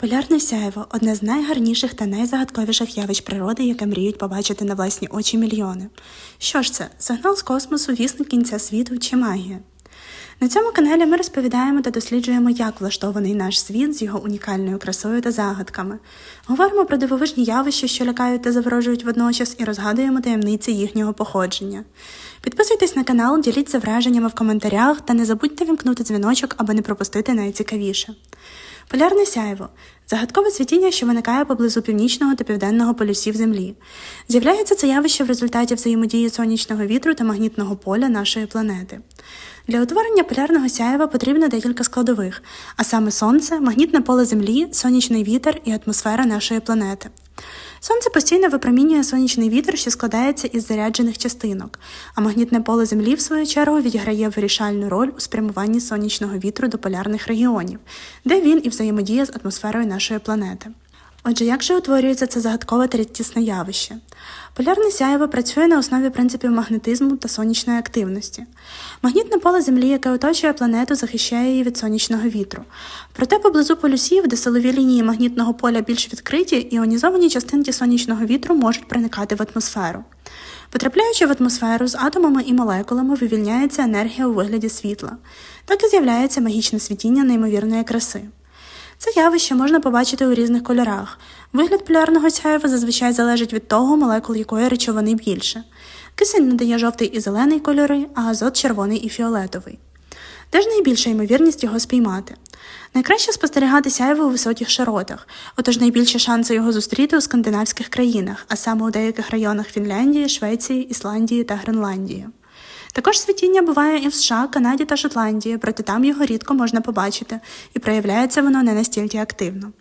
Полярне сяйво одне з найгарніших та найзагадковіших явищ природи, яке мріють побачити на власні очі мільйони. Що ж це, сигнал з космосу, вісник кінця світу чи магія? На цьому каналі ми розповідаємо та досліджуємо, як влаштований наш світ з його унікальною красою та загадками. Говоримо про дивовижні явища, що лякають та заворожують водночас, і розгадуємо таємниці їхнього походження. Підписуйтесь на канал, діліться враженнями в коментарях та не забудьте вімкнути дзвіночок, аби не пропустити найцікавіше. Полярне сяйво загадкове світіння, що виникає поблизу північного та південного полюсів Землі. З'являється це явище в результаті взаємодії сонячного вітру та магнітного поля нашої планети. Для утворення полярного сяєва потрібно декілька складових, а саме Сонце, магнітне поле Землі, сонячний вітер і атмосфера нашої планети. Сонце постійно випромінює сонячний вітер, що складається із заряджених частинок, а магнітне поле Землі, в свою чергу, відіграє вирішальну роль у спрямуванні сонячного вітру до полярних регіонів, де він і взаємодіє з атмосферою нашої планети. Отже, як же утворюється це загадкове та рідкісне явище? Полярне сяєво працює на основі принципів магнетизму та сонячної активності. Магнітне поле Землі, яке оточує планету, захищає її від сонячного вітру. Проте поблизу полюсів, де силові лінії магнітного поля більш відкриті, іонізовані частинки сонячного вітру можуть проникати в атмосферу. Потрапляючи в атмосферу з атомами і молекулами, вивільняється енергія у вигляді світла. Так і з'являється магічне світіння неймовірної краси. Це явище можна побачити у різних кольорах. Вигляд полярного сяєва зазвичай залежить від того, молекул якої речовини більше. Кисень надає жовтий і зелений кольори, а азот червоний і фіолетовий. Де ж найбільша ймовірність його спіймати? Найкраще спостерігати сяйво у високих широтах, отож найбільші шанси його зустріти у скандинавських країнах, а саме у деяких районах Фінляндії, Швеції, Ісландії та Гренландії. Також світіння буває і в США, Канаді та Шотландії, проте там його рідко можна побачити, і проявляється воно не настільки активно.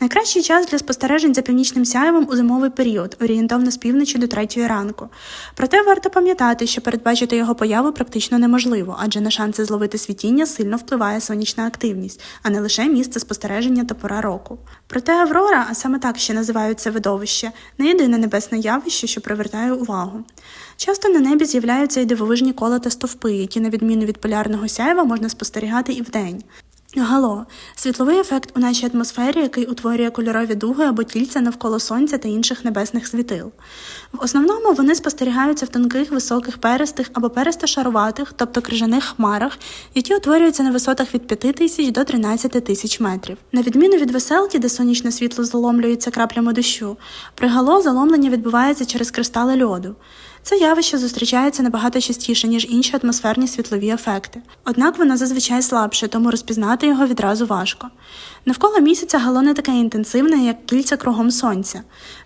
Найкращий час для спостережень за північним сяєвом у зимовий період, орієнтовно з півночі до третьої ранку. Проте варто пам'ятати, що передбачити його появу практично неможливо, адже на шанси зловити світіння сильно впливає сонячна активність, а не лише місце спостереження та пора року. Проте Аврора, а саме так ще називають це видовище, не єдине небесне явище, що привертає увагу. Часто на небі з'являються й дивовижні кола та стовпи, які, на відміну від полярного сяйва, можна спостерігати і вдень. Гало світловий ефект у нашій атмосфері, який утворює кольорові дуги або тільця навколо сонця та інших небесних світил. В основному вони спостерігаються в тонких, високих перистих або перисто-шаруватих, тобто крижаних хмарах, які утворюються на висотах від 5 тисяч до 13 тисяч метрів. На відміну від веселки, де сонячне світло заломлюється краплями дощу, при гало заломлення відбувається через кристали льоду. Це явище зустрічається набагато частіше, ніж інші атмосферні світлові ефекти. Однак воно зазвичай слабше, тому розпізнати його відразу важко. Навколо місяця гало не таке інтенсивне, як кільця кругом сонця.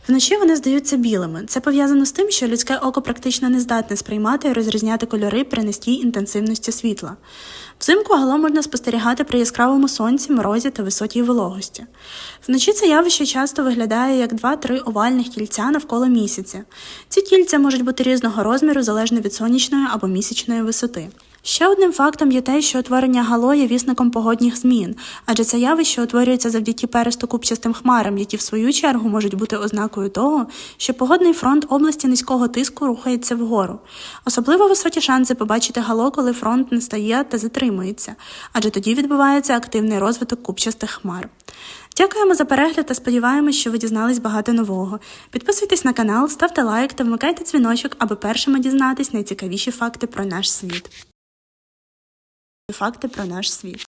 Вночі вони здаються білими. Це пов'язано з тим, що людське око практично не здатне сприймати і розрізняти кольори при низькій інтенсивності світла. Взимку гало можна спостерігати при яскравому сонці, морозі та високій вологості. Вночі це явище часто виглядає як два-три овальних кільця навколо місяця. Ці кільця можуть бути різного розміру залежно від сонячної або місячної висоти. Ще одним фактом є те, що утворення гало є вісником погодних змін, адже це явище утворюється завдяки перистокупчастим хмарам, які в свою чергу можуть бути ознакою того, що погодний фронт області низького тиску рухається вгору. Особливо високі шанси побачити гало, коли фронт не стає та затримується, адже тоді відбувається активний розвиток купчастих хмар. Дякуємо за перегляд та сподіваємось, що ви дізнались багато нового. Підписуйтесь на канал, ставте лайк та вмикайте дзвіночок, аби першими дізнатись найцікавіші факти про наш світ. Факти про наш світ.